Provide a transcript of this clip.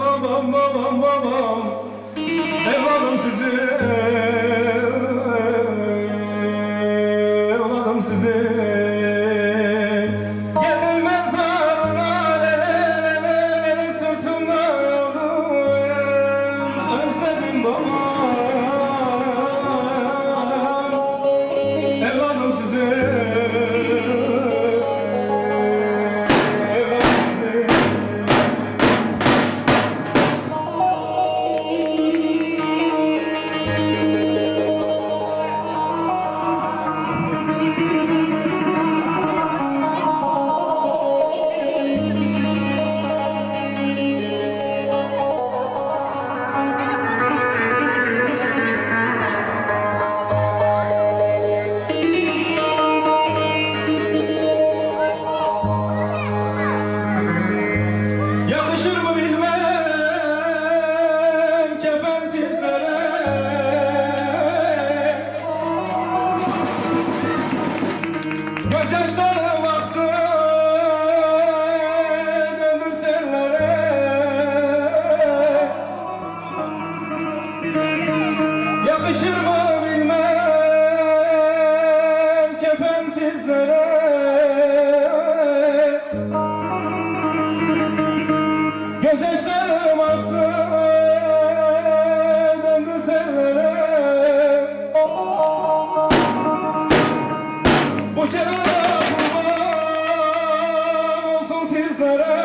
babam babam babam. Evladım sizi. Yakışır mı bilmem kefen sizlere Gözyaşlarım aktı döndü sellere. Yakışır mı bilmem Gözyaşlarım aktı döndü sellere Bu celala kurban olsun sizlere